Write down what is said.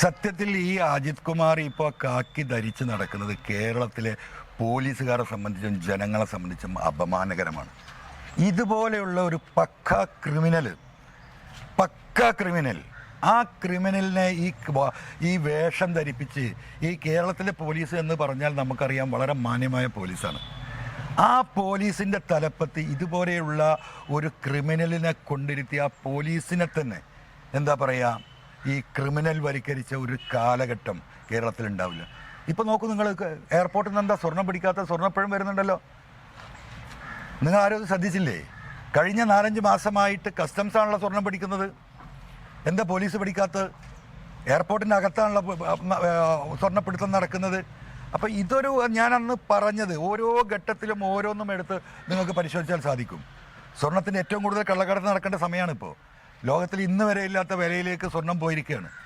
സത്യത്തിൽ ഈ അജിത് കുമാർ ഇപ്പോൾ കാക്കി ധരിച്ച് നടക്കുന്നത് കേരളത്തിലെ പോലീസുകാരെ സംബന്ധിച്ചും ജനങ്ങളെ സംബന്ധിച്ചും അപമാനകരമാണ്. ഇതുപോലെയുള്ള ഒരു പക്ക ക്രിമിനൽ പക്ക ക്രിമിനൽ ആ ക്രിമിനലിനെ ഈ ഈ വേഷം ധരിപ്പിച്ച് ഈ കേരളത്തിലെ പോലീസ് എന്ന് പറഞ്ഞാൽ നമുക്കറിയാം വളരെ മാന്യമായ പോലീസാണ്. ആ പോലീസിന്റെ തലപ്പത്ത് ഇതുപോലെയുള്ള ഒരു ക്രിമിനലിനെ കൊണ്ടിരുത്തി ആ പോലീസിനെ തന്നെ എന്താ പറയുക ഈ ക്രിമിനൽ വൽക്കരിച്ച ഒരു കാലഘട്ടം കേരളത്തിൽ ഉണ്ടാവില്ല ഇപ്പൊ നോക്കൂ നിങ്ങൾ എയർപോർട്ടിൽ നിന്ന് എന്താ സ്വർണം പിടിക്കാത്ത സ്വർണപ്പഴം വരുന്നുണ്ടല്ലോ? നിങ്ങൾ ആരും ശ്രദ്ധിച്ചില്ലേ? കഴിഞ്ഞ നാലഞ്ച് മാസമായിട്ട് കസ്റ്റംസ് ആണല്ലോ സ്വർണം പിടിക്കുന്നത്. എന്താ പോലീസ് പിടിക്കാത്തത് എയർപോർട്ടിന്റെ അകത്താണല്ലോ സ്വർണപ്പിടുത്തം നടക്കുന്നത്. അപ്പോൾ ഇതൊരു ഞാൻ അന്ന് പറഞ്ഞത് ഓരോ ഘട്ടത്തിലും ഓരോന്നും എടുത്ത് നിങ്ങൾക്ക് പരിശോധിച്ചാൽ സാധിക്കും. സ്വർണത്തിന്റെ ഏറ്റവും കൂടുതൽ കള്ളക്കടത്ത് നടക്കേണ്ട സമയമാണ് ഇപ്പോൾ ലോകത്തിൽ ഇന്ന് വരെ ഇല്ലാത്ത വിലയിലേക്ക് സ്വർണം പോയിരിക്കുകയാണ്.